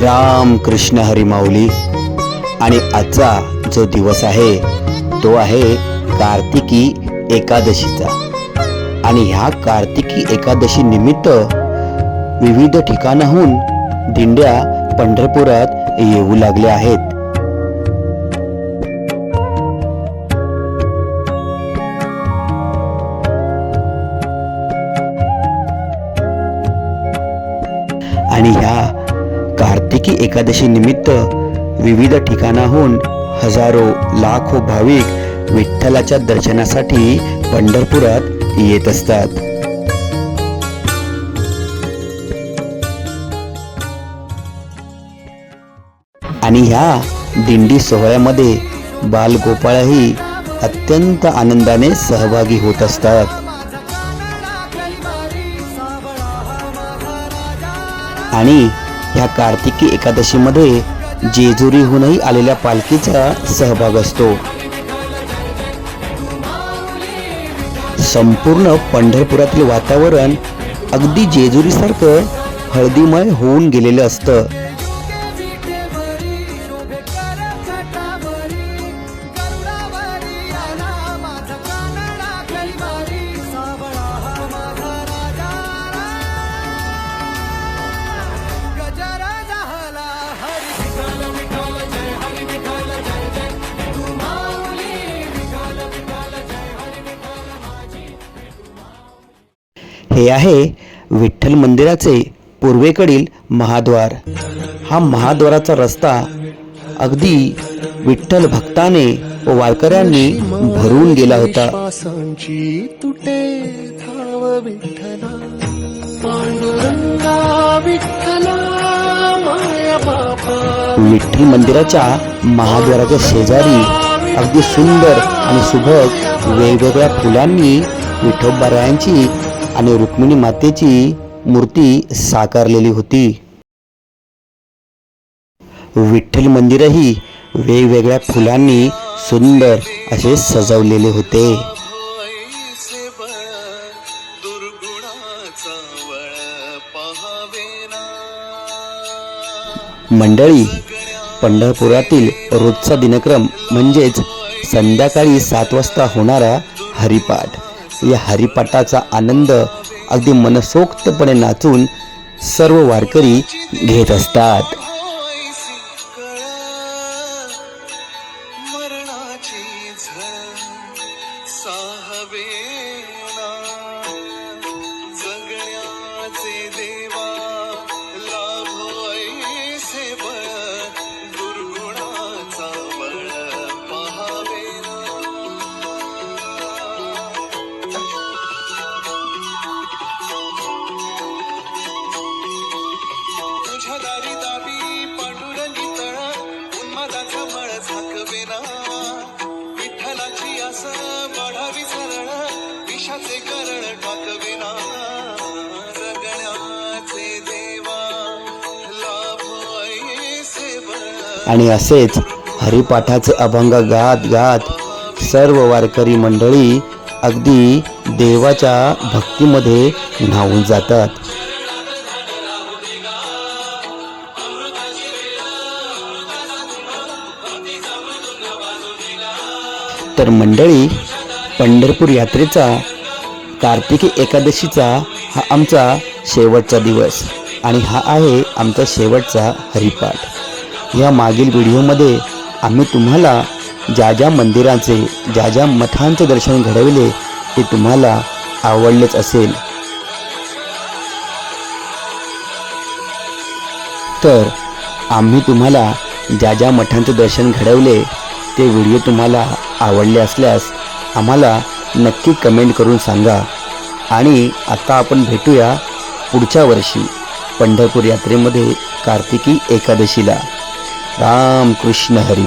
राम कृष्ण हरिमाऊली. आणि आजचा जो दिवस आहे तो आहे कार्तिकी एकादशीचा. आणि ह्या कार्तिकी एकादशी निमित्त विविध ठिकाणाहून दिंड्या पंढरपुरात येऊ लागल्या आहेत. आणि ह्या कार्तिकी एकादशी निमित्त विविध ठिकाणाहून हजारो लाखो भाविक विठ्ठलाच्या दर्शनासाठी पंढरपुरात येत असतात. आणि ह्या दिंडी सोहळ्यामध्ये बालगोपाळही अत्यंत आनंदाने सहभागी होत असतात. आणि ह्या कार्तिकी एकादशीमध्ये जेजुरीहूनही आलेल्या पालखीचा सहभाग असतो. संपूर्ण पंढरपुरातील वातावरण अगदी जेजुरीसारखं हळदीमय होऊन गेलेलं असतं. हे आहे विठ्ठल मंदिराचे पूर्वेकडील महाद्वार. हा महाद्वाराचा रस्ता अगदी विठ्ठल भक्ताने व वारकऱ्यांनी भरून गेला होता. तुटे धाव विठ्ठला पांडुरंगा विठ्ठला माया बापा विठ्ठल मंदिराच्या महाद्वाराच्या शेजारी अगदी सुंदर आणि सुबक वेगवेगळ्या फुलांनी विठोबारायांची आणि रुक्मिणी मातेची मूर्ती साकारलेली होती. विठ्ठल मंदिरही वेगवेगळ्या फुलांनी सुंदर असे सजवलेले होते. मंडळी पंढरपुरातील रोजचा दिनक्रम म्हणजेच संध्याकाळी सात वाजता होणारा हरिपाठ. या हरिपाठाचा आनंद अगदी मनसोक्तपणे नाचून सर्व वारकरी घेत असतात. मरणाची आणि असेच हरिपाठाचे अभंग गात गात सर्व वारकरी मंडळी अगदी देवाच्या भक्तीमध्ये न्हावून जातात. तर मंडळी पंढरपूर यात्रेचा कार्तिकी एकादशीचा हा आमचा शेवटचा दिवस आणि हा आहे आमचा शेवटचा हरिपाठ. या मागील व्हिडिओमध्ये आम्ही तुम्हाला ज्या ज्या मंदिरांचे ज्या ज्या मठांचे दर्शन घडविले ते तुम्हाला आवडलेच असेल. तर आम्ही तुम्हाला ज्या ज्या मठांचे दर्शन घडवले ते व्हिडिओ तुम्हाला आवडले असल्यास आम्हाला नक्की कमेंट करून सांगा. आणि आता आपण भेटूया पुढच्या वर्षी पंढरपूर यात्रेमध्ये कार्तिकी एकादशीला. राम कृष्ण हरी